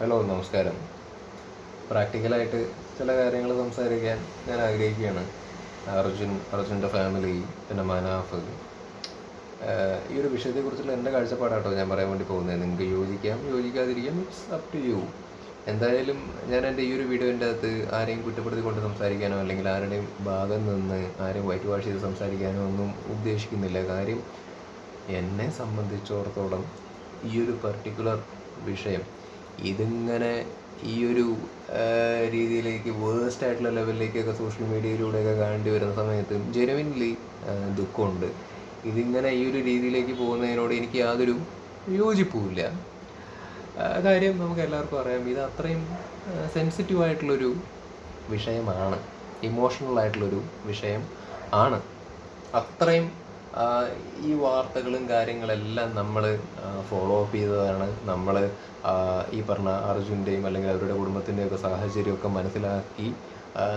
Hello നമസ്കാരം. പ്രാക്ടിക്കലായിട്ട് ചില കാര്യങ്ങൾ സംസാരിക്കാൻ ഞാൻ ആഗ്രഹിക്കുകയാണ്. അർജുൻ അർജുന്റെ ഫാമിലി പിന്നെ മനാഫ്. ഈ ഒരു വിഷയത്തെക്കുറിച്ചുള്ള എന്റെ കാഴ്ചപ്പാടാട്ടോ ഞാൻ പറയാൻ വേണ്ടി പോകുന്നത്. നിങ്ങൾക്ക് യോജിക്കാം യോജിക്കാതിരിക്കാം ഇറ്റ്സ് അപ് ടു യു എന്തായാലും ഞാൻ എന്റെ ഈ ഒരു വീഡിയോന്റെ അകത്ത് ആരെയും കുറ്റപ്പെടുത്തിക്കൊണ്ട് സംസാരിക്കാനോ അല്ലെങ്കിൽ ആരുടെയും ഭാഗം നിന്ന് ആരെയും വൈറ്റ് വാഷ് ചെയ്ത് സംസാരിക്കാനോ ഒന്നും ഉദ്ദേശിക്കുന്നില്ല. കാര്യം എന്നെ സംബന്ധിച്ചിടത്തോളം ഈ ഒരു പർട്ടിക്കുലർ വിഷയം ഇതിങ്ങനെ ഈ ഒരു രീതിയിലേക്ക് വേഴ്സ്റ്റ് ആയിട്ടുള്ള ലെവലിലേക്കൊക്കെ സോഷ്യൽ മീഡിയയിലൂടെയൊക്കെ കാണേണ്ടി വരുന്ന സമയത്ത് ജെനുവിൻലി ദുഃഖമുണ്ട്. ഇതിങ്ങനെ ഈ ഒരു രീതിയിലേക്ക് പോകുന്നതിനോട് എനിക്ക് യാതൊരു യോജിപ്പുമില്ല. കാര്യം നമുക്ക് എല്ലാവർക്കും അറിയാം ഇത് അത്രയും സെൻസിറ്റീവ് ആയിട്ടുള്ളൊരു വിഷയമാണ്. ഇമോഷണൽ ആയിട്ടുള്ളൊരു വിഷയം ആണ്. അത്രയും ഈ വാർത്തകളും കാര്യങ്ങളെല്ലാം നമ്മൾ ഫോളോ അപ്പ് ചെയ്തതാണ്. നമ്മൾ ഈ പറഞ്ഞ അർജുന്റെയും അല്ലെങ്കിൽ അവരുടെ കുടുംബത്തിന്റെയും ഒക്കെ സാഹചര്യമൊക്കെ മനസ്സിലാക്കി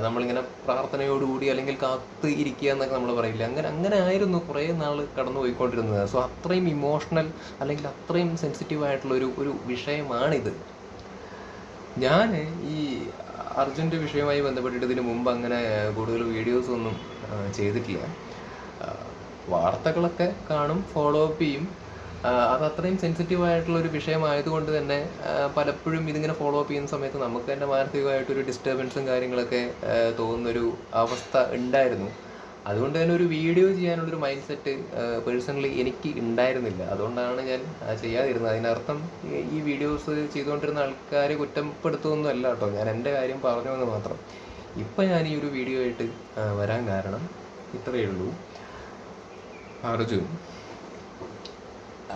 നമ്മളിങ്ങനെ പ്രാർത്ഥനയോടുകൂടി അല്ലെങ്കിൽ കാത്ത് ഇരിക്കുക എന്നൊക്കെ നമ്മൾ പറയില്ല? അങ്ങനെ അങ്ങനെ ആയിരുന്നു കുറേ നാൾ കടന്നു പോയിക്കൊണ്ടിരുന്നത് സോ അത്രയും ഇമോഷണൽ അല്ലെങ്കിൽ അത്രയും സെൻസിറ്റീവ് ആയിട്ടുള്ള ഒരു ഒരു വിഷയമാണിത്. ഞാൻ ഈ അർജുന്റെ വിഷയവുമായി ബന്ധപ്പെട്ടിട്ട് ഇതിന് മുമ്പ് അങ്ങനെ കൂടുതൽ വീഡിയോസ് ഒന്നും ചെയ്തിട്ടില്ല. വാർത്തകളൊക്കെ കാണും ഫോളോ അപ്പ് ചെയ്യും. അത് അത്രയും സെൻസിറ്റീവ് ആയിട്ടുള്ള ഒരു വിഷയമായതുകൊണ്ട് തന്നെ പലപ്പോഴും ഇതിങ്ങനെ ഫോളോ അപ്പ് ചെയ്യുന്ന സമയത്ത് നമുക്ക് തന്നെ മാനസികമായിട്ടൊരു ഡിസ്റ്റർബൻസും കാര്യങ്ങളൊക്കെ തോന്നുന്നൊരു അവസ്ഥ ഉണ്ടായിരുന്നു. അതുകൊണ്ട് തന്നെ ഒരു വീഡിയോ ചെയ്യാനുള്ളൊരു മൈൻഡ് സെറ്റ് പേഴ്സണലി എനിക്ക് ഉണ്ടായിരുന്നില്ല. അതുകൊണ്ടാണ് ഞാൻ ചെയ്യാതിരുന്നത്. അതിനർത്ഥം ഈ- വീഡിയോസ് ചെയ്തുകൊണ്ടിരുന്ന ആൾക്കാരെ കുറ്റപ്പെടുത്തുമെന്നും അല്ല കേട്ടോ. ഞാൻ എന്റെ കാര്യം പറഞ്ഞു എന്ന് മാത്രം. ഇപ്പം ഞാൻ ഈ ഒരു വീഡിയോ ആയിട്ട് വരാൻ കാരണം ഇത്രയേ ഉള്ളൂ. അർജുൻ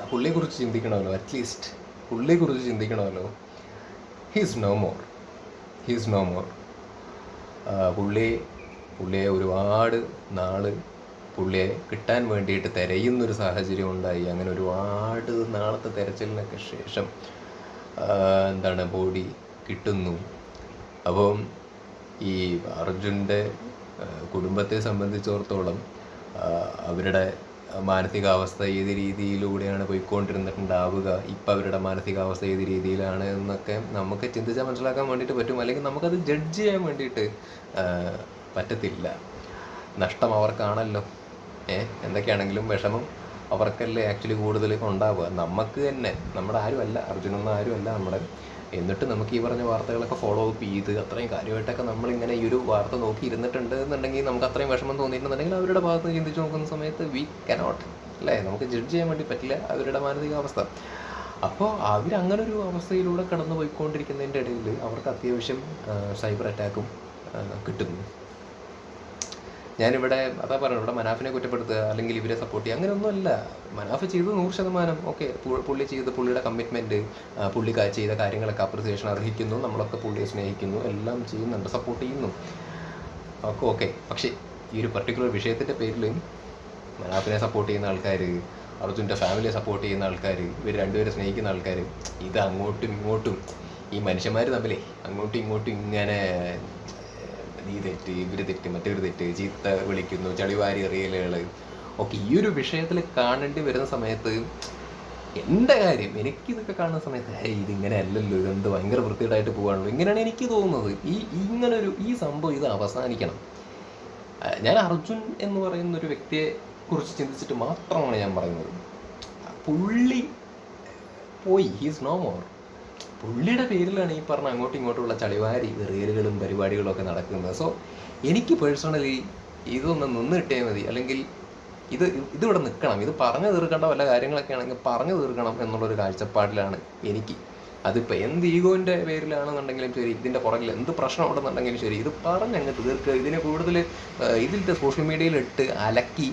പുള്ളിയെക്കുറിച്ച് ചിന്തിക്കണമല്ലോ അറ്റ്ലീസ്റ്റ് പുള്ളിയെക്കുറിച്ച് ചിന്തിക്കണമല്ലോ. He's no more he's no more പുള്ളി പുള്ളിയെ ഒരുപാട് നാൾ പുള്ളിയെ കിട്ടാൻ വേണ്ടിയിട്ട് തിരയുന്നൊരു സാഹചര്യം ഉണ്ടായി. അങ്ങനെ ഒരുപാട് നാളത്തെ തിരച്ചിലിനൊക്കെ ശേഷം എന്താണ് ബോഡി കിട്ടുന്നു. അപ്പം ഈ അർജുന്റെ കുടുംബത്തെ സംബന്ധിച്ചിടത്തോളം അവരുടെ മാനസികാവസ്ഥ ഏത് രീതിയിലൂടെയാണ് പോയിക്കൊണ്ടിരുന്നിട്ടുണ്ടാവുക? ഇപ്പം അവരുടെ മാനസികാവസ്ഥ ഏത് രീതിയിലാണ് എന്നൊക്കെ നമുക്ക് ചിന്തിച്ചാൽ മനസ്സിലാക്കാൻ വേണ്ടിയിട്ട് പറ്റും. അല്ലെങ്കിൽ നമുക്കത് ജഡ്ജ് ചെയ്യാൻ വേണ്ടിയിട്ട് പറ്റത്തില്ല. നഷ്ടം അവർക്കാണല്ലോ. ഏ എന്തൊക്കെയാണെങ്കിലും വിഷമം അവർക്കല്ലേ ആക്ച്വലി കൂടുതൽ ഉണ്ടാവുക. നമുക്ക് തന്നെ നമ്മുടെ ആരുമല്ല അർജുനൊന്നും ആരുമല്ല നമ്മുടെ എന്നിട്ട് നമുക്ക് ഈ പറഞ്ഞ വാർത്തകളൊക്കെ ഫോളോ അപ്പ് ചെയ്ത് അത്രയും കാര്യമായിട്ടൊക്കെ നമ്മളിങ്ങനെ ഈ ഒരു വാർത്ത നോക്കി ഇരുന്നിട്ടുണ്ട് എന്നുണ്ടെങ്കിൽ നമുക്ക് അത്രയും വിഷമം തോന്നിയിട്ടുണ്ടെങ്കിൽ അവരുടെ ഭാഗത്ത് ചിന്തിച്ച് നോക്കുന്ന സമയത്ത് വി കനോട്ട് അല്ലേ? നമുക്ക് ജഡ്ജ് ചെയ്യാൻ വേണ്ടി പറ്റില്ല അവരുടെ മാനസികാവസ്ഥ. അപ്പോൾ അവർ അങ്ങനെ ഒരു അവസ്ഥയിലൂടെ കടന്നു പോയിക്കൊണ്ടിരിക്കുന്നതിന്റെ ഇടയിൽ അവർക്ക് അത്യാവശ്യം സൈബർ അറ്റാക്കും കിട്ടുന്നു. ഞാനിവിടെ അതാ പറയുന്നത് ഇവിടെ മനാഫിനെ കുറ്റപ്പെടുത്തുക അല്ലെങ്കിൽ ഇവരെ സപ്പോർട്ട് ചെയ്യുക അങ്ങനെയൊന്നുമല്ല. മനാഫ് ചെയ്ത് നൂറ് ശതമാനം. ഓക്കെ പുള്ളി ചെയ്ത് പുള്ളിയുടെ കമ്മിറ്റ്മെന്റ് പുള്ളി ചെയ്ത കാര്യങ്ങളൊക്കെ അപ്രിസിയേഷൻ അർഹിക്കുന്നു നമ്മളൊക്കെ പുള്ളിയെ സ്നേഹിക്കുന്നു എല്ലാം ചെയ്യുന്നുണ്ട് സപ്പോർട്ട് ചെയ്യുന്നു. ഒക്കെ ഓക്കെ. പക്ഷേ ഈ ഒരു പർട്ടിക്കുലർ വിഷയത്തിന്റെ പേരിൽ മനാഫിനെ സപ്പോർട്ട് ചെയ്യുന്ന ആൾക്കാർ അർജുന്റെ ഫാമിലിയെ സപ്പോർട്ട് ചെയ്യുന്ന ആൾക്കാർ ഇവർ രണ്ടുപേരെ സ്നേഹിക്കുന്ന ആൾക്കാർ ഇത് അങ്ങോട്ടും ഇങ്ങോട്ടും ഈ മനുഷ്യന്മാർ തമ്മിലേ അങ്ങോട്ടും ഇങ്ങോട്ടും ഇങ്ങനെ നീ തെറ്റ് ഇവർ തെറ്റ് മറ്റൊരു തെറ്റ് ചീത്ത വിളിക്കുന്നു ചളിവാരി എറിയലുകൾ ഓക്കെ ഈ ഒരു വിഷയത്തിൽ കാണേണ്ടി വരുന്ന സമയത്ത് എന്റെ കാര്യം എനിക്ക് ഇതൊക്കെ കാണുന്ന സമയത്ത് ഏയ് ഇതിങ്ങനെ അല്ലല്ലോ ഇതെന്ത് ഭയങ്കര വൃത്തികേടായിട്ട് പോകാണല്ലോ ഇങ്ങനെയാണ് എനിക്ക് തോന്നുന്നത്. ഈ ഇങ്ങനൊരു ഈ സംഭവം ഇത് അവസാനിക്കണം. ഞാൻ അർജുൻ എന്ന് പറയുന്ന ഒരു വ്യക്തിയെ കുറിച്ച് ചിന്തിച്ചിട്ട് മാത്രമാണ് ഞാൻ പറയുന്നത്. പുള്ളി പോയി. ഹീസ് നോ മോർ പുള്ളിയുടെ പേരിലാണ് ഈ പറഞ്ഞ അങ്ങോട്ടും ഇങ്ങോട്ടുമുള്ള ചളിവാരി റീലുകളും പരിപാടികളും ഒക്കെ നടക്കുന്നത്. സോ എനിക്ക് പേഴ്സണലി ഇതൊന്ന് നിന്ന് കിട്ടിയാൽ മതി. അല്ലെങ്കിൽ ഇത് ഇതിവിടെ നിൽക്കണം. ഇത് പറഞ്ഞു തീർക്കേണ്ട വല്ല കാര്യങ്ങളൊക്കെ ആണെങ്കിൽ പറഞ്ഞു തീർക്കണം എന്നുള്ളൊരു കാഴ്ചപ്പാടിലാണ് എനിക്ക്. അതിപ്പോൾ എന്ത് ഈഗോന്റെ പേരിലാണെന്നുണ്ടെങ്കിലും ശരി ഇതിന്റെ പുറകിൽ എന്ത് പ്രശ്നം ഉണ്ടെന്നുണ്ടെങ്കിലും ശരി ഇത് പറഞ്ഞങ്ങ് തീർക്കുക. ഇതിനെ കൂടുതൽ ഇതിലത്തെ സോഷ്യൽ മീഡിയയിൽ ഇട്ട് അലക്കി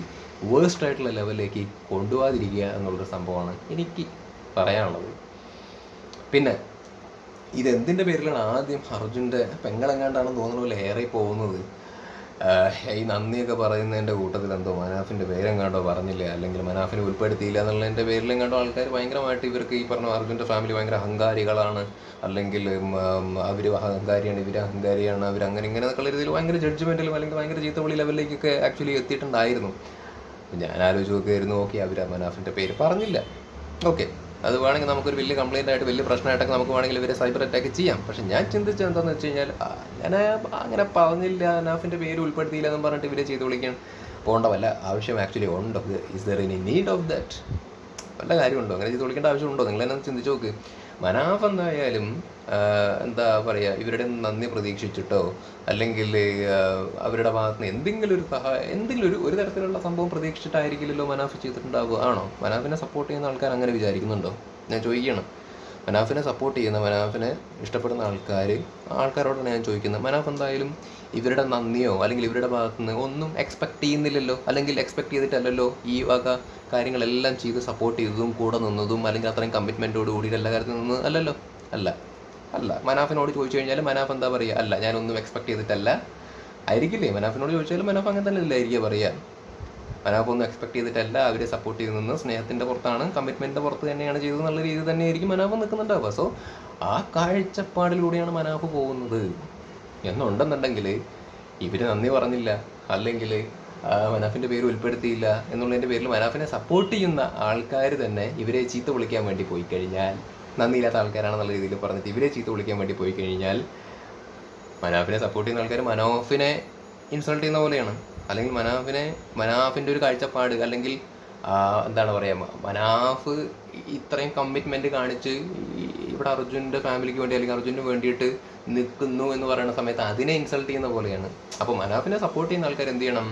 വേഴ്സ്റ്റ് ആയിട്ടുള്ള ലെവലിലേക്ക് കൊണ്ടുപോകാതിരിക്കുക എന്നുള്ളൊരു സംഭവമാണ് എനിക്ക് പറയാനുള്ളത്. പിന്നെ ഇത് എന്തിന്റെ പേരിലാണ് ആദ്യം അർജുന്റെ പെങ്ങളെങ്ങാണ്ടാണെന്ന് തോന്നുന്ന പോലെ ഏറെ പോകുന്നത്? ഈ നന്ദിയൊക്കെ പറയുന്നതിന്റെ കൂട്ടത്തിൽ എന്തോ മനാഫിന്റെ പേരെങ്ങാണ്ടോ പറഞ്ഞില്ല? അല്ലെങ്കിൽ മനാഫിനെ ഉൾപ്പെടുത്തിയില്ല എന്നുള്ളതിന്റെ പേരിലെങ്ങാണ്ടോ ആൾക്കാർ ഭയങ്കരമായിട്ട് ഇവർക്ക് ഈ പറഞ്ഞ അർജുന്റെ ഫാമിലി ഭയങ്കര അഹങ്കാരികളാണ്. അല്ലെങ്കിൽ അവർ അഹങ്കാരിയാണ് ഇവർ അഹങ്കാരിയാണ് അവർ അങ്ങനെ ഇങ്ങനെ എന്നൊക്കെ രീതിയിൽ ഭയങ്കര ജഡ്ജ്മെന്റിലും അല്ലെങ്കിൽ ഭയങ്കര ചീത്തവളി ലെവലിലേക്കൊക്കെ ആക്ച്വലി എത്തിയിട്ടുണ്ടായിരുന്നു. ഞാൻ ആലോചിച്ച് നോക്കുകയായിരുന്നു ഓക്കെ അവർ മനാഫിന്റെ പേര് പറഞ്ഞില്ല. ഓക്കെ അത് വേണമെങ്കിൽ നമുക്കൊരു വലിയ കംപ്ലൈന്റ് ആയിട്ട് വലിയ പ്രശ്നമായിട്ടൊക്കെ നമുക്ക് വേണമെങ്കിൽ ഇവരെ സൈബർ അറ്റാക്ക് ചെയ്യാം. പക്ഷെ ഞാൻ ചിന്തിച്ചത് എന്താണെന്ന് വെച്ച് കഴിഞ്ഞാൽ ഞാൻ അങ്ങനെ പറഞ്ഞില്ല അനാഫിന്റെ പേര് ഉൾപ്പെടുത്തിയില്ല എന്ന് പറഞ്ഞിട്ട് ഇവരെ ചെയ്ത് വിളിക്കാൻ പോകേണ്ട വല്ല ആവശ്യം ആക്ച്വലി ഉണ്ടോ? Is there any need of that വല്ല കാര്യമുണ്ടോ? അങ്ങനെ ചെയ്ത് വിളിക്കേണ്ട ആവശ്യമുണ്ടോ നിങ്ങൾ തന്നെ ചിന്തിച്ച് നോക്ക്. മനാഫ് എന്തായാലും എന്താ പറയുക ഇവരുടെ നന്ദി പ്രതീക്ഷിച്ചിട്ടോ അല്ലെങ്കിൽ അവരുടെ ഭാഗത്ത് നിന്ന് എന്തെങ്കിലും ഒരു സഹായം എന്തെങ്കിലും ഒരു ഒരു തരത്തിലുള്ള സംഭവം പ്രതീക്ഷിച്ചിട്ടായിരിക്കില്ലല്ലോ മനാഫ് ചെയ്തിട്ടുണ്ടാവുക. ആണോ? മനാഫിനെ സപ്പോർട്ട് ചെയ്യുന്ന ആൾക്കാർ അങ്ങനെ വിചാരിക്കുന്നുണ്ടോ? ഞാൻ ചോദിക്കണം മനാഫിനെ സപ്പോർട്ട് ചെയ്യുന്ന മനാഫിനെ ഇഷ്ടപ്പെടുന്ന ആൾക്കാർ ആൾക്കാരോടാണ് ഞാൻ ചോദിക്കുന്നത്. മനാഫ് എന്തായാലും ഇവരുടെ നന്ദിയോ അല്ലെങ്കിൽ ഇവരുടെ ഭാഗത്തു നിന്ന് ഒന്നും എക്സ്പെക്ട് ചെയ്യുന്നില്ലല്ലോ. അല്ലെങ്കിൽ എക്സ്പെക്ട് ചെയ്തിട്ടല്ലല്ലോ ഈ വക കാര്യങ്ങളെല്ലാം ചെയ്ത് സപ്പോർട്ട് ചെയ്തതും കൂടെ നിന്നതും അല്ലെങ്കിൽ അത്രയും കമ്മിറ്റ്മെന്റോട് കൂടിയിട്ട് എല്ലാ കാര്യത്തിൽ നിന്ന് അല്ലല്ലോ. അല്ല. അല്ല. മനാഫിനോട് ചോദിച്ചു കഴിഞ്ഞാൽ മനാഫ് എന്താ പറയുക അല്ല. ഞാനൊന്നും എക്സ്പെക്ട് ചെയ്തിട്ടല്ല. ആയിരിക്കില്ലേ? മനാഫിനോട് ചോദിച്ചാലും മനാഫ് അങ്ങനെ തന്നെ ഇല്ലായിരിക്കുക പറയുക മനാഫ് ഒന്നും എക്സ്പെക്ട് ചെയ്തിട്ടല്ല. അവരെ സപ്പോർട്ട് ചെയ്യുന്നത് സ്നേഹത്തിന്റെ പുറത്താണ് കമ്മിറ്റ്മെന്റിന്റെ പുറത്ത് തന്നെയാണ് ചെയ്തത് എന്നുള്ള രീതിയിൽ തന്നെയായിരിക്കും മനാഫ് നിൽക്കുന്നുണ്ടാവുക. സോ ആ കാഴ്ചപ്പാടിലൂടെയാണ് മനാഫ് പോകുന്നത്. എന്നുണ്ടെന്നുണ്ടെങ്കിൽ ഇവർ നന്ദി പറഞ്ഞില്ല. അല്ലെങ്കിൽ മനാഫിന്റെ പേര് ഉൾപ്പെടുത്തിയില്ല എന്നുള്ളതിന്റെ പേരിൽ മനാഫിനെ സപ്പോർട്ട് ചെയ്യുന്ന ആൾക്കാർ തന്നെ ഇവരെ ചീത്ത വിളിക്കാൻ വേണ്ടി പോയി കഴിഞ്ഞാൽ നന്ദിയില്ലാത്ത ആൾക്കാരാണെന്നുള്ള രീതിയിൽ പറഞ്ഞിട്ട് ഇവരെ ചീത്ത വിളിക്കാൻ വേണ്ടി പോയി കഴിഞ്ഞാൽ മനാഫിനെ സപ്പോർട്ട് ചെയ്യുന്ന ആൾക്കാർ മനോഫിനെ ഇൻസൾട്ട് ചെയ്യുന്ന പോലെയാണ്. അല്ലെങ്കിൽ മനാഫിനെ മനാഫിന്റെ ഒരു കാഴ്ചപ്പാട് അല്ലെങ്കിൽ എന്താണ് പറയുക മനാഫ് ഇത്രയും കമ്മിറ്റ്മെന്റ് കാണിച്ച് ഇവിടെ അർജുന്റെ ഫാമിലിക്ക് വേണ്ടി അല്ലെങ്കിൽ അർജുന് വേണ്ടിയിട്ട് നിൽക്കുന്നു എന്ന് പറയുന്ന സമയത്ത് അതിനെ ഇൻസൾട്ട് ചെയ്യുന്ന പോലെയാണ്. അപ്പോൾ മനാഫിനെ സപ്പോർട്ട് ചെയ്യുന്ന ആൾക്കാർ എന്ത് ചെയ്യണം?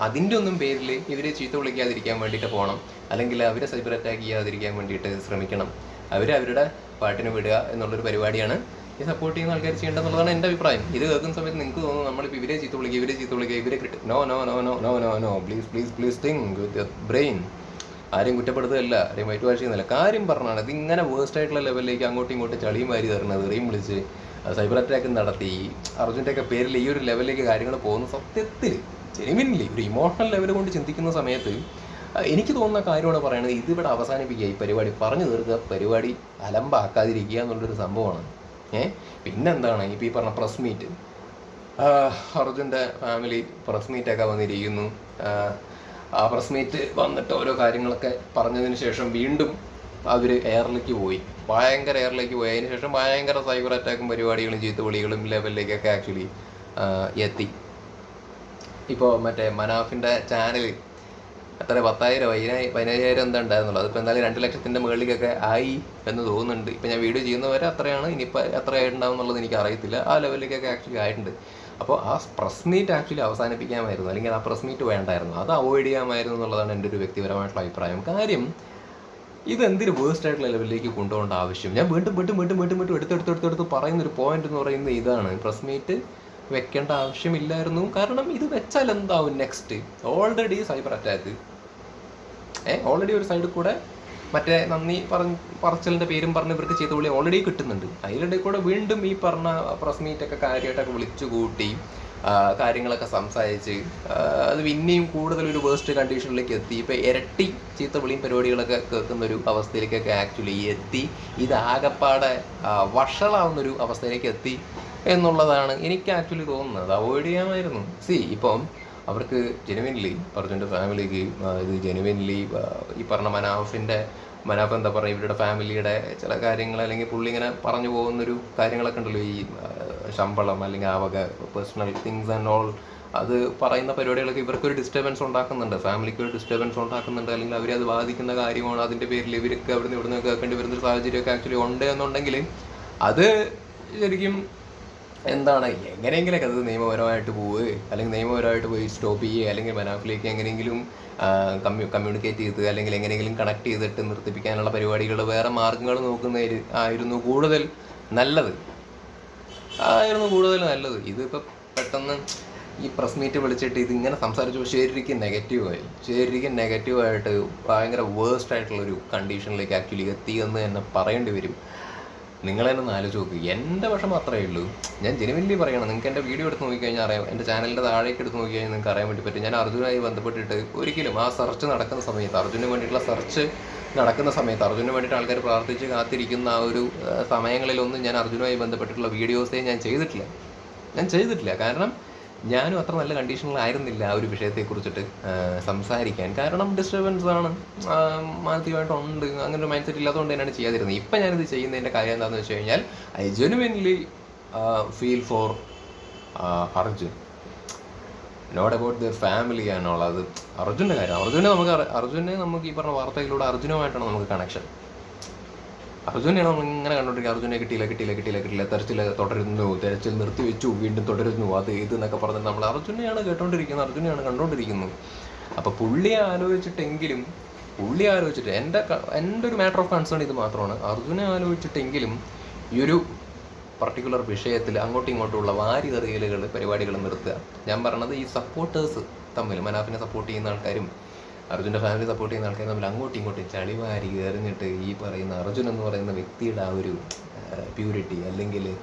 അതിന്റെ ഒന്നും പേരിൽ ഇവരെ ചീത്ത വിളിക്കാതിരിക്കാൻ വേണ്ടിയിട്ട് പോകണം. അല്ലെങ്കിൽ അവരെ സൈബർ അറ്റാക്ക് ചെയ്യാതിരിക്കാൻ വേണ്ടിയിട്ട് ശ്രമിക്കണം. അവർ അവരുടെ പാട്ടിന് വിടുക എന്നുള്ളൊരു പരിപാടിയാണ്. ഈ സപ്പോർട്ട് ചെയ്യുന്ന ആൾക്കാർ ചെയ്യേണ്ടതെന്നുള്ളതാണ് എന്റെ അഭിപ്രായം. ഇത് കേൾക്കുന്ന സമയത്ത് നിങ്ങൾക്ക് തോന്നുന്നു നമ്മളിപ്പോൾ ഇവരെ ചീത്ത വിളിക്കുക ഇവരെ ചീത്ത വിളിക്കുക ഇവരെ കിട്ടും no no no no no no no please please please think with brain ആരെയും കുറ്റപ്പെടുത്തുകയല്ല ആരെയും വൈറ്റ് വാഷ് ചെയ്യുന്നില്ല കാര്യം പറഞ്ഞാണ് ഇത് ഇങ്ങനെ വേസ്റ്റ് ആയിട്ടുള്ള ലെവലിലേക്ക് അങ്ങോട്ടും ഇങ്ങോട്ടും ചളിയും വാരി തരുന്നത് റീം വിളിച്ച് സൈബർ അറ്റാക്ക് നടത്തി അർജുന്റെ ഒക്കെ പേരിൽ ഈ ഒരു ലെവലിലേക്ക് കാര്യങ്ങൾ പോകുന്ന സത്യത്തിൽ ജെനുവിൻലി ഒരു ഇമോഷണൽ ലെവൽ കൊണ്ട് ചിന്തിക്കുന്ന സമയത്ത് എനിക്ക് തോന്നുന്ന കാര്യമാണ് പറയുന്നത് ഇതിവിടെ അവസാനിപ്പിക്കുക. ഈ പരിപാടി പറഞ്ഞു തീർക്കുക പരിപാടി അലമ്പാക്കാതിരിക്കുക എന്നുള്ളൊരു സംഭവമാണ്. ഏ? പിന്നെന്താണ്? ഇപ്പോൾ ഈ പറഞ്ഞ പ്രസ് മീറ്റ് അർജുന്റെ ഫാമിലി പ്രസ് മീറ്റൊക്കെ വന്നിരിക്കുന്നു. ആ, പ്രസ് മീറ്റ് വന്നിട്ട് ഓരോ കാര്യങ്ങളൊക്കെ പറഞ്ഞതിന് ശേഷം വീണ്ടും അവർ എയറിലേക്ക് പോയി. ഭയങ്കര എയറിലേക്ക് പോയി. അതിന് ശേഷം ഭയങ്കര സൈബർ അറ്റാക്കും പരിപാടികളും ചീത്തവിളികളും ലെവലിലേക്കൊക്കെ ആക്ച്വലി എത്തി. ഇപ്പോൾ മറ്റേ മനാഫിന്റെ ചാനൽ എത്ര പത്തായിരം പതിനായി പതിനയ്യായിരം എന്താ ഉണ്ടായിരുന്നുള്ളൂ. അതിപ്പോൾ എന്തായാലും രണ്ട് ലക്ഷത്തിന്റെ മുകളിലേക്കൊക്കെ ആയി എന്ന് തോന്നുന്നുണ്ട്. ഇപ്പോൾ ഞാൻ വീഡിയോ ചെയ്യുന്നവരെ അത്രയാണ്. ഇനിയിപ്പോൾ എത്ര ആയിട്ടുണ്ടാവും എന്നുള്ളത് എനിക്ക് അറിയത്തില്ല. ആ ലെവലിലേക്കൊക്കെ ആക്ച്വലി ആയിട്ടുണ്ട്. അപ്പോൾ ആ പ്രസ് മീറ്റ് ആക്ച്വലി അവസാനിപ്പിക്കാമായിരുന്നു. അല്ലെങ്കിൽ ആ പ്രസ് മീറ്റ് വേണ്ടായിരുന്നു. അത് അവോയ്ഡ് ചെയ്യാമായിരുന്നു എന്നുള്ളതാണ് എന്റെ ഒരു വ്യക്തിപരമായിട്ടുള്ള അഭിപ്രായം. കാര്യം ഇത് എന്തിനു വേസ്റ്റ് ആയിട്ടുള്ള ലെവലിലേക്ക് കൊണ്ടുപോകേണ്ട ആവശ്യം? ഞാൻ വീണ്ടും വീണ്ടും വീണ്ടും വീണ്ടും വീണ്ടും എടുത്ത് പറയുന്ന ഒരു പോയിന്റ് എന്ന് പറയുന്നത് ഇതാണ്. പ്രസ് മീറ്റ് വെക്കേണ്ട ആവശ്യമില്ലായിരുന്നു. കാരണം ഇത് വെച്ചാൽ എന്താവും next already cyber attack already ഒരു സൈഡിൽ കൂടെ മറ്റേ നന്ദി പറഞ്ഞ് പറച്ചലിന്റെ പേരും പറഞ്ഞ് ഇവർക്ക് ചെയ്ത വിളി ഓൾറെഡി കിട്ടുന്നുണ്ട്. അതിലിടയിൽ കൂടെ വീണ്ടും ഈ പറഞ്ഞ പ്രസ് മീറ്റൊക്കെ കാര്യമായിട്ടൊക്കെ വിളിച്ചു കൂട്ടി കാര്യങ്ങളൊക്കെ സംസാരിച്ച് അത് പിന്നെയും കൂടുതൽ ഒരു വേസ്റ്റ് കണ്ടീഷനിലേക്ക് എത്തി. ഇപ്പം ഇരട്ടി ചീത്ത വിളിയും പരിപാടികളൊക്കെ കേൾക്കുന്ന ഒരു അവസ്ഥയിലേക്കൊക്കെ ആക്ച്വലി എത്തി. ഇത് ആകപ്പാടെ വഷളാവുന്ന ഒരു അവസ്ഥയിലേക്ക് എത്തി എന്നുള്ളതാണ് എനിക്ക് ആക്ച്വലി തോന്നുന്നത്. അവോയ്ഡ് ചെയ്യാമായിരുന്നു. സി ഇപ്പം അവർക്ക് ജെനുവിൻലി അർജുന്റെ ഫാമിലിക്ക് ഇത് ജെനുവിൻലി ഈ പറഞ്ഞ മനാഫിന്റെ മനാഫ് എന്താ പറയുക ഇവരുടെ ഫാമിലിയുടെ ചില കാര്യങ്ങൾ അല്ലെങ്കിൽ പുള്ളി ഇങ്ങനെ പറഞ്ഞു പോകുന്നൊരു കാര്യങ്ങളൊക്കെ ഉണ്ടല്ലോ ഈ ശമ്പളം അല്ലെങ്കിൽ ആ വക പേഴ്സണൽ തിങ്സ് ആൻഡ് ഓൾ അത് പറയുന്ന പരിപാടികളൊക്കെ ഇവർക്കൊരു ഡിസ്റ്റർബൻസ് ഉണ്ടാക്കുന്നുണ്ട്. ഫാമിലിക്ക് ഒരു ഡിസ്റ്റർബൻസ് ഉണ്ടാക്കുന്നുണ്ട്. അല്ലെങ്കിൽ അവരെ അത് ബാധിക്കുന്ന കാര്യമാണ് അതിന്റെ പേരിൽ ഇവർക്ക് അവിടുന്ന് ഇവിടുന്ന് കേൾക്കേണ്ടി വരുന്ന ഒരു സാഹചര്യമൊക്കെ ആക്ച്വലി ഉണ്ട് എന്നുണ്ടെങ്കിൽ അത് ശരിക്കും എന്താണ്? എങ്ങനെയെങ്കിലൊക്കെ അത് നിയമപരമായിട്ട് പോവുക. അല്ലെങ്കിൽ നിയമപരമായിട്ട് പോയി സ്റ്റോപ്പ് ചെയ്യുക. അല്ലെങ്കിൽ മനാഫിലേക്ക് എങ്ങനെയെങ്കിലും കമ്മ്യൂ കമ്മ്യൂണിക്കേറ്റ് ചെയ്ത് അല്ലെങ്കിൽ എങ്ങനെയെങ്കിലും കണക്ട് ചെയ്തിട്ട് നിർത്തിപ്പിക്കാനുള്ള പരിപാടികൾ വേറെ മാർഗങ്ങൾ നോക്കുന്ന ആയിരുന്നു കൂടുതൽ നല്ലത്. ആയിരുന്നു കൂടുതൽ നല്ലത്. ഇതിപ്പോൾ പെട്ടെന്ന് ഈ പ്രസ് മീറ്റ് വിളിച്ചിട്ട് ഇതിങ്ങനെ സംസാരിച്ചു ശരിക്കും നെഗറ്റീവായി ശരിക്കും നെഗറ്റീവായിട്ട് ഭയങ്കര വേഴ്സ്റ്റ് ആയിട്ടുള്ളൊരു കണ്ടീഷനിലേക്ക് ആക്ച്വലി എത്തി എന്ന് തന്നെ പറയേണ്ടി വരും. നിങ്ങളെന്നെ ഒന്ന് ആലോചിച്ച് നോക്ക്. എന്റെ പക്ഷം മാത്രമേ ഉള്ളൂ. ഞാൻ ജെനുവിൻലി പറയണം. നിങ്ങൾക്ക് എന്റെ വീഡിയോ എടുത്ത് നോക്കിക്കഴിഞ്ഞാൽ അറിയാം. എന്റെ ചാനലിന്റെ താഴേക്ക് എടുത്ത് നോക്കിക്കഴിഞ്ഞാൽ നിങ്ങൾക്ക് അറിയാൻ വേണ്ടി പറ്റും. ഞാൻ അർജുനുമായി ബന്ധപ്പെട്ടിട്ട് ഒരിക്കലും ആ സെർച്ച് നടക്കുന്ന സമയത്ത് അർജുന് വേണ്ടിയിട്ടുള്ള സെർച്ച് നടക്കുന്ന സമയത്ത് അർജുന് വേണ്ടിയിട്ട് ആൾക്കാർ പ്രാർത്ഥിച്ച് കാത്തിരിക്കുന്ന ആ ഒരു സമയങ്ങളിലൊന്നും ഞാൻ അർജുനുമായി ബന്ധപ്പെട്ടിട്ടുള്ള വീഡിയോസേ ഞാൻ ചെയ്തിട്ടില്ല. ഞാൻ ചെയ്തിട്ടില്ല. കാരണം ഞാനും അത്ര നല്ല കണ്ടീഷനിലായിരുന്നില്ല ആ ഒരു വിഷയത്തെക്കുറിച്ചിട്ട് കുറിച്ചിട്ട് സംസാരിക്കാൻ. കാരണം ഡിസ്റ്റർബൻസ് ആണ്. മാനസികമായിട്ടുണ്ട്. അങ്ങനെ ഒരു മൈൻഡ് സെറ്റ് ഇല്ലാത്തതുകൊണ്ട് തന്നെയാണ് ചെയ്യാതിരുന്നത്. ഇപ്പം ഞാനിത് ചെയ്യുന്നതിന്റെ കാര്യം എന്താണെന്ന് വെച്ച് കഴിഞ്ഞാൽ I genuinely feel for Arjun. Not about their family ആണുള്ളത് അർജുന്റെ കാര്യം. അർജുനെ നമുക്ക് അർജുനെ നമുക്ക് ഈ പറഞ്ഞ വാർത്തയിലൂടെ അർജുനുമായിട്ടാണ് നമുക്ക് കണക്ഷൻ അർജുനെയാണ് നമ്മൾ ഇങ്ങനെ കണ്ടോണ്ടിരിക്കുക അർജുനെ കിട്ടിയില്ല കിട്ടിയില്ല കിട്ടിയില്ല കിട്ടിയില്ല. തെരച്ചിൽ തുടരുന്നു തെരച്ചിൽ നിർത്തി വെച്ചു വീണ്ടും തുടരുന്നു. അത് ഇത് എന്നൊക്കെ പറഞ്ഞിട്ട് നമ്മൾ അർജുനെയാണ് കേട്ടോണ്ടിരിക്കുന്നത് അർജുനെയാണ് കണ്ടോണ്ടിരിക്കുന്നത്. അപ്പൊ പുള്ളിയെ ആലോചിച്ചിട്ടെങ്കിലും പുള്ളി ആലോചിച്ചിട്ട് എന്റെ എന്റെ ഒരു മാറ്റർ ഓഫ് കൺസേൺ ഇത് മാത്രമാണ്. അർജുനെ ആലോചിച്ചിട്ടെങ്കിലും ഈ ഒരു പർട്ടിക്കുലർ വിഷയത്തിൽ അങ്ങോട്ടും ഇങ്ങോട്ടുമുള്ള വാരി തെറിയലുകൾ പരിപാടികൾ നിർത്തുക. ഞാൻ പറഞ്ഞത് ഈ സപ്പോർട്ടേഴ്സ് തമ്മിൽ മനാഫിനെ സപ്പോർട്ട് ചെയ്യുന്ന ആൾക്കാരും അർജുന്റെ ഫാമിലി സപ്പോർട്ട് ചെയ്യുന്ന ആൾക്കാർ തമ്മിൽ അങ്ങോട്ടും ഇങ്ങോട്ടും ചളി വാരി എറിഞ്ഞിട്ട് ഈ പറയുന്ന അർജുൻ എന്ന് പറയുന്ന വ്യക്തിയുടെ ആ ഒരു പ്യൂരിറ്റി അല്ലെങ്കിൽ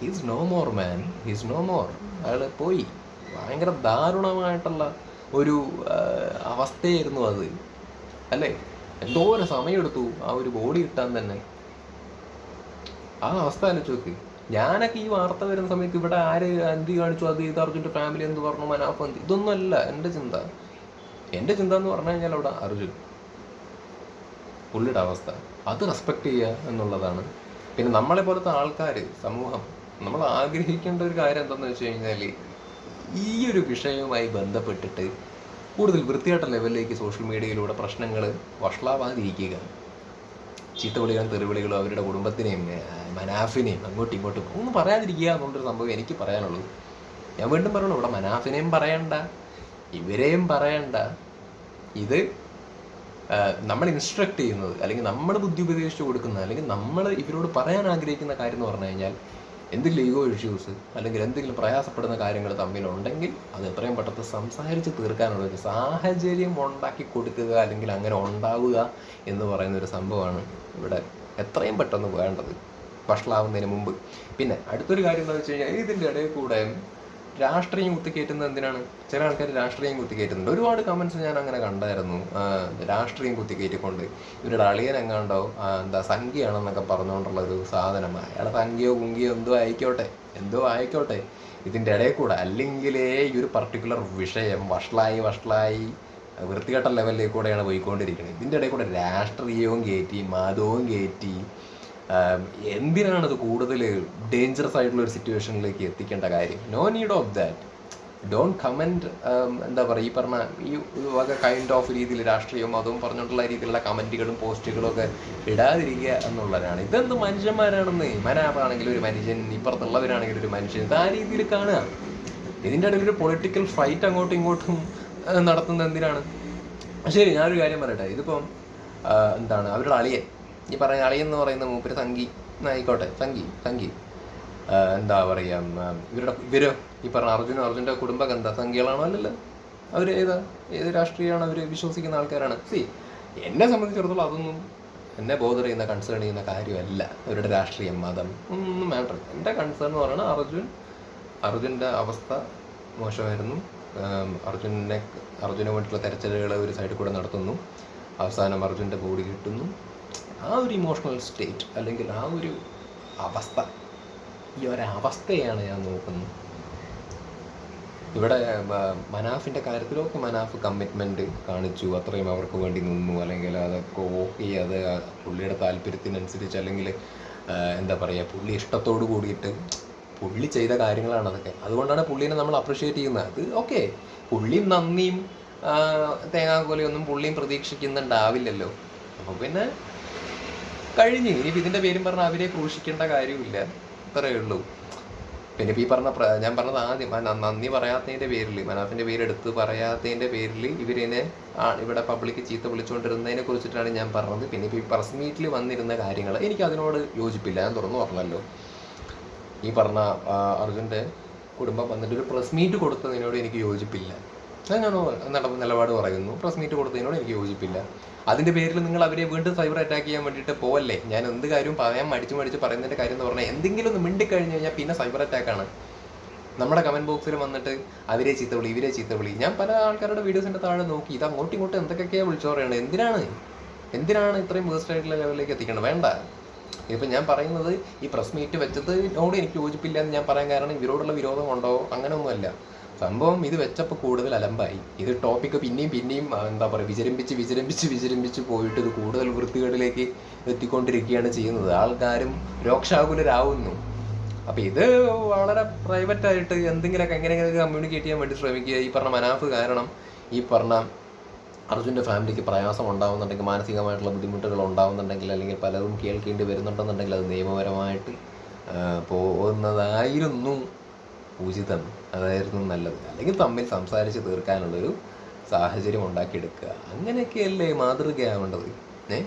he's no more man he's no more അയാൾ പോയി. ഭയങ്കര ദാരുണമായിട്ടുള്ള ഒരു അവസ്ഥയായിരുന്നു അത്. അല്ലേ? എന്തോരം സമയമെടുത്തു ആ ഒരു ബോഡി കിട്ടാൻ തന്നെ. ആ അവസ്ഥ ആലോചിച്ച് നോക്ക്. ഞാനൊക്കെ ഈ വാർത്ത വരുന്ന സമയത്ത് ഇവിടെ ആര് എന്ത് കാണിച്ചു? അത് ഇത് അർജുന്റെ ഫാമിലി എന്ന് പറഞ്ഞു മനാഫ് എന്ത്? ഇതൊന്നും അല്ല എന്റെ ചിന്ത. എന്റെ ചിന്ത എന്ന് പറഞ്ഞു കഴിഞ്ഞാൽ അവിടെ അർജുൻ പുള്ളിയുടെ അവസ്ഥ. അത് റെസ്പെക്ട് ചെയ്യുക എന്നുള്ളതാണ്. പിന്നെ നമ്മളെ പോലത്തെ ആൾക്കാർ സമൂഹം നമ്മൾ ആഗ്രഹിക്കേണ്ട ഒരു കാര്യം എന്താണെന്ന് വെച്ച് കഴിഞ്ഞാൽ ഈ ഒരു വിഷയവുമായി ബന്ധപ്പെട്ടിട്ട് കൂടുതൽ വൃത്തിയായിട്ട ലെവലിലേക്ക് സോഷ്യൽ മീഡിയയിലൂടെ പ്രശ്നങ്ങൾ വഷളാവാതിരിക്കുക. ചീത്തവിളികളും തെറിവിളികളും അവരുടെ കുടുംബത്തിനെയും മനാഫിനെയും അങ്ങോട്ടും ഇങ്ങോട്ടും ഒന്നും പറയാതിരിക്കുക എന്നുള്ളൊരു സംഭവം എനിക്ക് പറയാനുള്ളൂ ഞാൻ വീണ്ടും പറയണു ഇവിടെ മനാഫിനെയും പറയണ്ട. ഇവരെയും പറയണ്ട. ഇത് നമ്മൾ ഇൻസ്ട്രക്ട് ചെയ്യുന്നത് അല്ലെങ്കിൽ നമ്മൾ ബുദ്ധി ഉപദേശിച്ച് കൊടുക്കുന്നത് അല്ലെങ്കിൽ നമ്മൾ ഇവരോട് പറയാൻ ആഗ്രഹിക്കുന്ന കാര്യം എന്ന് പറഞ്ഞു കഴിഞ്ഞാൽ എന്തെങ്കിലും ഈഗോ ഇഷ്യൂസ് അല്ലെങ്കിൽ എന്തെങ്കിലും പ്രയാസപ്പെടുന്ന കാര്യങ്ങൾ തമ്മിലുണ്ടെങ്കിൽ അത് എത്രയും പെട്ടെന്ന് സംസാരിച്ച് തീർക്കാനുള്ള ഒരു സാഹചര്യം ഉണ്ടാക്കി കൊടുക്കുക അല്ലെങ്കിൽ അങ്ങനെ ഉണ്ടാവുക എന്ന് പറയുന്ന ഒരു സംഭവമാണ് ഇവിടെ എത്രയും പെട്ടെന്ന് വേണ്ടത്. വഷളാവുന്നതിന് മുമ്പ്. പിന്നെ അടുത്തൊരു കാര്യം എന്താണെന്ന് വെച്ച് കഴിഞ്ഞാൽ ഇതിന്റെ ഇടയിൽ കൂടെ രാഷ്ട്രീയം കുത്തിക്കയറ്റുന്നത് എന്തിനാണ്? ചില ആൾക്കാർ രാഷ്ട്രീയം കുത്തിക്കയറ്റുന്നുണ്ട്. ഒരുപാട് കമൻസ് ഞാൻ അങ്ങനെ കണ്ടായിരുന്നു. രാഷ്ട്രീയം കുത്തിക്കയറ്റിക്കൊണ്ട്. ഇവരുടെ അളിയൻ എങ്ങാണ്ടോ എന്താ സംഖ്യയാണെന്നൊക്കെ പറഞ്ഞുകൊണ്ടുള്ള ഒരു സാധനം. അയാളെ സംഖ്യയോ കുങ്കിയോ എന്തോ ആയിക്കോട്ടെ എന്തോ ആയിക്കോട്ടെ. ഇതിന്റെ ഇടയിൽ കൂടെ അല്ലെങ്കിലേ ഈ ഒരു പർട്ടിക്കുലർ വിഷയം വഷളായി വഷളായി വൃത്തികെട്ട ലെവലിൽ കൂടെയാണ് പോയിക്കൊണ്ടിരിക്കുന്നത്. ഇതിന്റെ ഇടയിൽ കൂടെ രാഷ്ട്രീയവും കയറ്റി മതവും കയറ്റി ആം, എന്തിനാണ് ഇത് കൂടുതൽ ഡേഞ്ചറസ് ആയിട്ടുള്ള ഒരു സിറ്റുവേഷനിലേക്ക് എത്തിക്കേണ്ട കാര്യം? No need of that don't comment എന്താ പറയുക ഈ പറഞ്ഞ ഈ വക കൈൻഡ് ഓഫ് രീതിയിൽ രാഷ്ട്രീയവും അതും പറഞ്ഞിട്ടുള്ള രീതിയിലുള്ള കമന്റുകളും പോസ്റ്റുകളും ഒക്കെ ഇടാതിരിക്കുക എന്നുള്ളതാണ്. ഇതെന്ത് മനുഷ്യന്മാരാണെന്ന്? മനാപ്പാണെങ്കിലും ഒരു മനുഷ്യൻ ഇപ്പുറത്തുള്ളവരാണെങ്കിലും ഒരു മനുഷ്യൻ. ഇത് ആ രീതിയിൽ കാണുക. ഇതിന്റെ ഇടയിൽ ഒരു പൊളിറ്റിക്കൽ ഫൈറ്റ് അങ്ങോട്ടും ഇങ്ങോട്ടും നടത്തുന്നത് എന്തിനാണ്? ശരി ഞാനൊരു കാര്യം പറയട്ടെ. ഇതിപ്പം എന്താണ്? അവരുടെ അളിയൻ. ഈ പറഞ്ഞ അളി എന്ന് പറയുന്ന മൂപ്പര് സംഗി ആയിക്കോട്ടെ. സംഗി സംഗി എന്താ പറയുക ഇവരുടെ ഇവർ ഈ പറഞ്ഞ അർജുനും അർജുന്റെ കുടുംബം എന്താ സംഖ്യകളാണോ അല്ലല്ലോ? അവർ ഏതാ ഏത് രാഷ്ട്രീയമാണ് അവർ വിശ്വസിക്കുന്ന ആൾക്കാരാണ്? സി എന്നെ സംബന്ധിച്ചിടത്തോളം അതൊന്നും എന്നെ ബോധർ ചെയ്യുന്ന കൺസേൺ ചെയ്യുന്ന കാര്യമല്ല. അവരുടെ രാഷ്ട്രീയം മതം. ഒന്നും മാറ്റർ എന്റെ കൺസേൺ എന്ന് പറയുന്നത് അർജുൻ അർജുന്റെ അവസ്ഥ മോശമായിരുന്നു. അർജുനെ അർജുന് വേണ്ടിയിട്ടുള്ള തെരച്ചിലുകൾ ഒരു സൈഡിൽ കൂടെ നടത്തുന്നു. അവസാനം അർജുന്റെ ബോഡി കിട്ടുന്നു. ആ ഒരു ഇമോഷണൽ സ്റ്റേറ്റ് അല്ലെങ്കിൽ ആ ഒരു അവസ്ഥ ഈ ഒരവസ്ഥയാണ് ഞാൻ നോക്കുന്നത്. ഇവിടെ മനാഫിന്റെ കാര്യത്തിലൊക്കെ മനാഫ് കമ്മിറ്റ്മെന്റ് കാണിച്ചു. അത്രയും അവർക്ക് വേണ്ടി നിന്നു. അല്ലെങ്കിൽ അതൊക്കെ ഓക്കെ അത് പുള്ളിയുടെ താല്പര്യത്തിനനുസരിച്ച് അല്ലെങ്കിൽ എന്താ പറയുക പുള്ളി ഇഷ്ടത്തോട് കൂടിയിട്ട് പുള്ളി ചെയ്ത കാര്യങ്ങളാണ് അതൊക്കെ. അതുകൊണ്ടാണ് പുള്ളീനെ നമ്മൾ അപ്രിഷ്യേറ്റ് ചെയ്യുന്നത്. അത് ഓക്കെ പുള്ളിയും നന്ദിയും തേങ്ങാക്കോലയൊന്നും പുള്ളിയും പ്രതീക്ഷിക്കുന്നുണ്ടാവില്ലല്ലോ. അപ്പോൾ പിന്നെ കഴിഞ്ഞു. ഇനിയിപ്പോൾ ഇതിന്റെ പേരും പറഞ്ഞാൽ അവരെ ക്രൂശിക്കേണ്ട കാര്യമില്ല ഇത്രയേ ഉള്ളൂ. പിന്നെ ഈ പറഞ്ഞ ഞാൻ പറഞ്ഞത് ആദ്യം നന്ദി പറയാത്തതിന്റെ പേരിൽ മനാഫിന്റെ പേരെടുത്ത് പറയാത്തതിന്റെ പേരിൽ ഇവരിനെ ഇവിടെ പബ്ലിക് ചീത്ത വിളിച്ചുകൊണ്ടിരുന്നതിനെ കുറിച്ചിട്ടാണ് ഞാൻ പറഞ്ഞത്. പിന്നെ ഇപ്പോൾ ഈ പ്രസ് മീറ്റിൽ വന്നിരുന്ന കാര്യങ്ങൾ എനിക്ക് അതിനോട് യോജിപ്പില്ല. ഞാൻ തുറന്നു പറഞ്ഞല്ലോ. ഈ പറഞ്ഞ അർജുന്റെ കുടുംബം വന്നിട്ട് ഒരു പ്രസ് മീറ്റ് കൊടുത്തതിനോട് എനിക്ക് യോജിപ്പില്ല. ഞാൻ ഞാൻ നട നിലപാട് പറയുന്നു. പ്രസ് മീറ്റ് കൊടുത്തതിനോട് എനിക്ക് യോജിപ്പില്ല. അതിന്റെ പേരിൽ നിങ്ങൾ അവരെ വീണ്ടും സൈബർ അറ്റാക്ക് ചെയ്യാൻ വേണ്ടിയിട്ട് പോവല്ലേ? ഞാൻ എന്ത് കാര്യവും പറയാൻ മടിച്ച് മടിച്ച് പറയുന്നതിന്റെ കാര്യം എന്ന് പറഞ്ഞാൽ എന്തെങ്കിലും ഒന്ന് മിണ്ടിക്കഴിഞ്ഞ് കഴിഞ്ഞാൽ പിന്നെ സൈബർ അറ്റാക്കാണ് നമ്മുടെ കമന്റ് ബോക്സിൽ വന്നിട്ട് അവരെ ചീത്തവിളി ഇവരെ ചീത്തവിളി ഞാൻ പല ആൾക്കാരുടെ വീഡിയോസിന്റെ താഴെ നോക്കി ഇത് അങ്ങോട്ടും ഇങ്ങോട്ടും എന്തൊക്കെയൊക്കെയാണ് വിളിച്ചു പറയുന്നത് എന്തിനാണ്? എന്തിനാണ് ഇത്രയും വേസ്റ്റ് ആയിട്ടുള്ള ലെവലിലേക്ക് എത്തിക്കണം? വേണ്ട. ഇപ്പം ഞാൻ പറയുന്നത് ഈ പ്രസ് മീറ്റ് വെച്ചത് എനിക്ക് യോജിപ്പില്ല എന്ന് ഞാൻ പറയാൻ കാരണം ഇവരോടുള്ള വിരോധം ഉണ്ടോ അങ്ങനെയൊന്നുമല്ല. സംഭവം ഇത് വെച്ചപ്പോൾ കൂടുതൽ അലമ്പായി. ഇത് ടോപ്പിക്ക് പിന്നെയും പിന്നെയും എന്താ പറയുക വിചരമ്പിച്ച് വിചരമ്പിച്ച് വിചരമ്പിച്ച് പോയിട്ട് ഇത് കൂടുതൽ വൃത്തികളിലേക്ക് എത്തിക്കൊണ്ടിരിക്കുകയാണ് ചെയ്യുന്നത്. ആൾക്കാരും രോക്ഷാകുലരാകുന്നു അപ്പം ഇത് വളരെ പ്രൈവറ്റ് ആയിട്ട് എന്തെങ്കിലുമൊക്കെ എങ്ങനെയൊക്കെ കമ്മ്യൂണിക്കേറ്റ് ചെയ്യാൻ വേണ്ടി ശ്രമിക്കുക. ഈ പറഞ്ഞ മനാഫ് കാരണം ഈ പറഞ്ഞ അർജുന്റെ ഫാമിലിക്ക് പ്രയാസം ഉണ്ടാകുന്നുണ്ടെങ്കിൽ മാനസികമായിട്ടുള്ള ബുദ്ധിമുട്ടുകൾ ഉണ്ടാകുന്നുണ്ടെങ്കിൽ അല്ലെങ്കിൽ പലതും കേൾക്കേണ്ടി വരുന്നുണ്ടെന്നുണ്ടെങ്കിൽ അത് നിയമപരമായിട്ട് പോകുന്നതായിരുന്നു ഉചിതം. അതായിരുന്നു നല്ലത്. അല്ലെങ്കിൽ തമ്മിൽ സംസാരിച്ച് തീർക്കാനുള്ളൊരു സാഹചര്യം ഉണ്ടാക്കിയെടുക്കുക. അങ്ങനെയൊക്കെയല്ലേ മാതൃകയാവേണ്ടത് ഏ?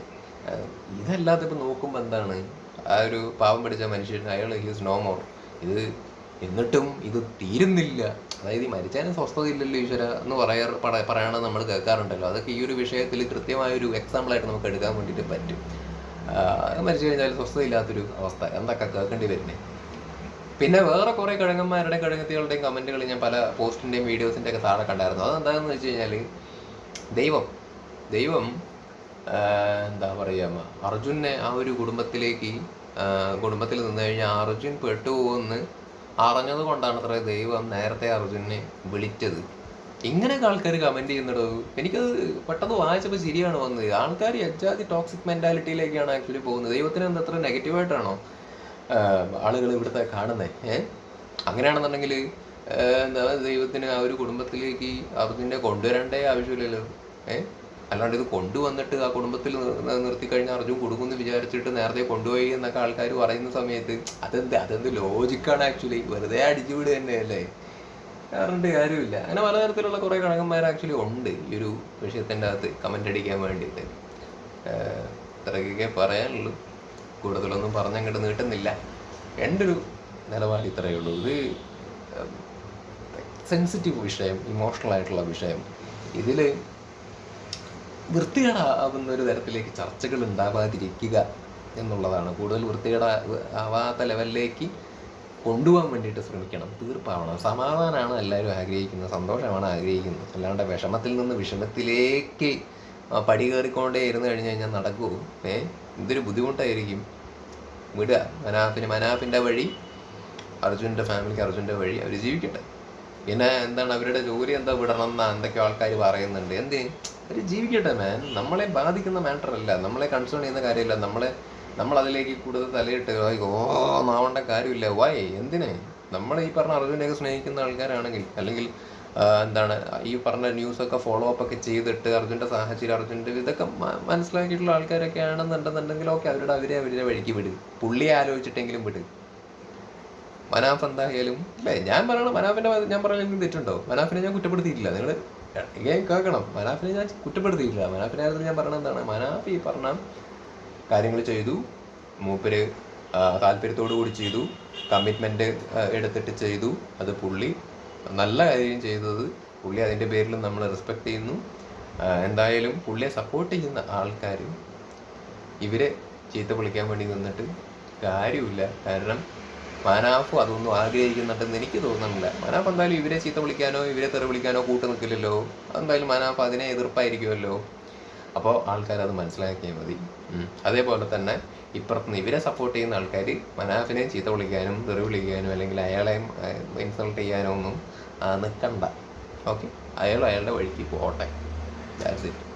ഇതല്ലാതെ ഇപ്പം നോക്കുമ്പോൾ എന്താണ്? ആ ഒരു പാവം പിടിച്ച മനുഷ്യൻ അയാൾ ഹീസ് നോ മോർ ഇത് എന്നിട്ടും ഇത് തീരുന്നില്ല. അതായത് ഈ മരിച്ചാലും സ്വസ്ഥതയില്ലല്ലോ ഈശ്വര എന്ന് പറയാറ് പറ- പറയണത് നമ്മൾ കേൾക്കാറുണ്ടല്ലോ. അതൊക്കെ ഈ ഒരു വിഷയത്തിൽ കൃത്യമായൊരു എക്സാമ്പിളായിട്ട് നമുക്ക് എടുക്കാൻ വേണ്ടിയിട്ട് പറ്റും. മരിച്ചു കഴിഞ്ഞാൽ സ്വസ്ഥതയില്ലാത്തൊരു അവസ്ഥ. എന്തൊക്കെ കേൾക്കേണ്ടി വരുന്നേ? പിന്നെ വേറെ കുറേ കിഴങ്ങന്മാരുടെയും കിഴങ്ങത്തികളുടെയും കമന്റുകൾ ഞാൻ പല പോസ്റ്റിന്റെയും വീഡിയോസിന്റെ ഒക്കെ താഴെ കണ്ടായിരുന്നു. അതെന്താന്ന് വെച്ച് കഴിഞ്ഞാൽ ദൈവം ദൈവം എന്താ പറയുക അർജുനെ ആ ഒരു കുടുംബത്തിലേക്ക് കുടുംബത്തിൽ നിന്ന് കഴിഞ്ഞാൽ അർജുൻ പെട്ടുപോകുമെന്ന് അറിഞ്ഞത് കൊണ്ടാണ് അത്ര ദൈവം നേരത്തെ അർജുനെ വിളിച്ചത്. ഇങ്ങനെയൊക്കെ ആൾക്കാർ കമന്റ് ചെയ്യുന്നുണ്ടോ? എനിക്കത് പെട്ടെന്ന് വായിച്ചപ്പോൾ ശരിയാണ് വന്നത്. ആൾക്കാർ എജാതി ടോക്സിക് മെന്റാലിറ്റിയിലേക്കാണ് ആക്ച്വലി പോകുന്നത്. ദൈവത്തിന് എന്താ അത്ര നെഗറ്റീവായിട്ടാണോ ആളുകൾ ഇവിടുത്തെ കാണുന്നത് ഏഹ് അങ്ങനെയാണെന്നുണ്ടെങ്കിൽ എന്താ ദൈവത്തിന് ആ ഒരു കുടുംബത്തിലേക്ക് അർജുനെ കൊണ്ടുവരേണ്ടേ ആവശ്യമില്ലല്ലോ. ഏഹ് അല്ലാണ്ട് ഇത് കൊണ്ടുവന്നിട്ട് ആ കുടുംബത്തിൽ നിർത്തി കഴിഞ്ഞാൽ അർജുൻ കൊടുക്കുമെന്ന് വിചാരിച്ചിട്ട് നേരത്തെ കൊണ്ടുപോയി എന്നൊക്കെ ആൾക്കാർ പറയുന്ന സമയത്ത് അതെന്ത് അതെന്ത് ലോജിക്കാണ് ആക്ച്വലി വെറുതെ അടിച്ചു വിടുക തന്നെയല്ലേ പറഞ്ഞിട്ട് കാര്യമില്ല അങ്ങനെ പലതരത്തിലുള്ള കുറേ കണക്കന്മാർ ആക്ച്വലി ഉണ്ട് ഈ ഒരു വിഷയത്തിന്റെ അകത്ത് കമന്റ് അടിക്കാൻ വേണ്ടിയിട്ട്. ഇത്രയൊക്കെ പറയാനുള്ളൂ. കൂടുതലൊന്നും പറഞ്ഞങ്ങോട്ട് നീട്ടുന്നില്ല. എന്റെ ഒരു നിലപാട് ഇത്രയേ ഉള്ളൂ. ഇത് സെൻസിറ്റീവ് വിഷയം ഇമോഷണൽ ആയിട്ടുള്ള വിഷയം. ഇതിൽ വൃത്തികേടാവുന്ന ഒരു തരത്തിലേക്ക് ചർച്ചകൾ ഉണ്ടാവാതിരിക്കുക എന്നുള്ളതാണ്. കൂടുതൽ വൃത്തികേട ആവാത്ത ലെവലിലേക്ക് കൊണ്ടുപോകാൻ വേണ്ടിയിട്ട് ശ്രമിക്കണം. തീർപ്പാവണം. സമാധാനമാണ് എല്ലാവരും ആഗ്രഹിക്കുന്നത്. സന്തോഷമാണ് ആഗ്രഹിക്കുന്നത്. അല്ലാണ്ട് വിഷമത്തിൽ നിന്ന് വിഷമത്തിലേക്ക് പടി കയറിക്കൊണ്ടേ ഇരുന്ന് കഴിഞ്ഞ് കഴിഞ്ഞാൽ നടക്കുമോ ഏഹ് എന്തൊരു ബുദ്ധിമുട്ടായിരിക്കും. വിടുക. മനാഫിന് മനാഫിന്റെ വഴി അർജുന്റെ ഫാമിലിക്ക് അർജുന്റെ വഴി അവർ ജീവിക്കട്ടെ. പിന്നെ എന്താണ് അവരുടെ ജോലി എന്താ വിടണം എന്നാ എന്തൊക്കെയോ ആൾക്കാർ പറയുന്നുണ്ട്. എന്ത്? അവർ ജീവിക്കട്ടെ മാൻ നമ്മളെ ബാധിക്കുന്ന മാറ്ററല്ല നമ്മളെ കൺസേൺ ചെയ്യുന്ന കാര്യമില്ല. നമ്മളെ നമ്മൾ അതിലേക്ക് കൂടുതൽ തലയിട്ട് "ഓയ്, ഓ നാവണ്ട കാര്യമില്ല. വൈ എന്തിനെ? നമ്മളെ ഈ പറഞ്ഞ അർജുനെയൊക്കെ സ്നേഹിക്കുന്ന ആൾക്കാരാണെങ്കിൽ അല്ലെങ്കിൽ എന്താണ് ഈ പറഞ്ഞ ന്യൂസൊക്കെ ഫോളോ അപ്പ് ഒക്കെ ചെയ്തിട്ട് അർജുന്റെ സാഹചര്യം അർജുന്റെ ഇതൊക്കെ മനസ്സിലാക്കിയിട്ടുള്ള ആൾക്കാരൊക്കെ ആണെന്നുണ്ടെന്നുണ്ടെങ്കിൽ ഓക്കെ അവരുടെ അവരെ അവരുടെ വഴിക്ക് വിടും. പുള്ളിയെ ആലോചിച്ചിട്ടെങ്കിലും വിടും. മനാഫ് എന്തായാലും അല്ലേ ഞാൻ പറയണം മനാഫിന്റെ ഞാൻ പറയുന്നത് തെറ്റുണ്ടോ? മനാഫിനെ ഞാൻ കുറ്റപ്പെടുത്തിയിട്ടില്ല. നിങ്ങൾ കേൾക്കണം. മനാഫിനെ ഞാൻ കുറ്റപ്പെടുത്തിയിട്ടില്ല. മനാഫിനെ ആയിരുന്നു ഞാൻ പറയണത് എന്താണ്? മനാഫ് ഈ പറഞ്ഞ കാര്യങ്ങൾ ചെയ്തു. മൂപ്പര് താല്പര്യത്തോടു കൂടി ചെയ്തു. കമ്മിറ്റ്മെന്റ് എടുത്തിട്ട് ചെയ്തു. അത് പുള്ളി നല്ല കാര്യം ചെയ്തത്. പുള്ളി അതിന്റെ പേരിൽ നമ്മൾ റെസ്പെക്ട് ചെയ്യുന്നു. എന്തായാലും പുള്ളിയെ സപ്പോർട്ട് ചെയ്യുന്ന ആൾക്കാർ ഇവരെ ചീത്ത വിളിക്കാൻ വേണ്ടി നിന്നിട്ട് കാര്യമില്ല. കാരണം മനാഫ് അതൊന്നും ആഗ്രഹിക്കുന്നുണ്ടെന്ന് എനിക്ക് തോന്നുന്നില്ല. മനാഫ് എന്തായാലും ഇവരെ ചീത്ത വിളിക്കാനോ ഇവരെ തെറി വിളിക്കാനോ കൂട്ടു നിൽക്കില്ലല്ലോ. എന്തായാലും മനാഫ് അതിനെ എതിർപ്പായിരിക്കുമല്ലോ. അപ്പോൾ ആൾക്കാർ അത് മനസ്സിലാക്കിയാൽ മതി. അതേപോലെ തന്നെ ഇപ്പുറത്തുനിന്ന് ഇവരെ സപ്പോർട്ട് ചെയ്യുന്ന ആൾക്കാർ മനാഫിനെ ചീത്ത വിളിക്കാനും തെറി വിളിക്കാനും അല്ലെങ്കിൽ അയാളെ ഇൻസൾട്ട് ചെയ്യാനോ ഒന്നും നിൽക്കണ്ട ഓക്കെ അയാൾ അയാളുടെ വഴിക്ക് പോകട്ടെ. That's it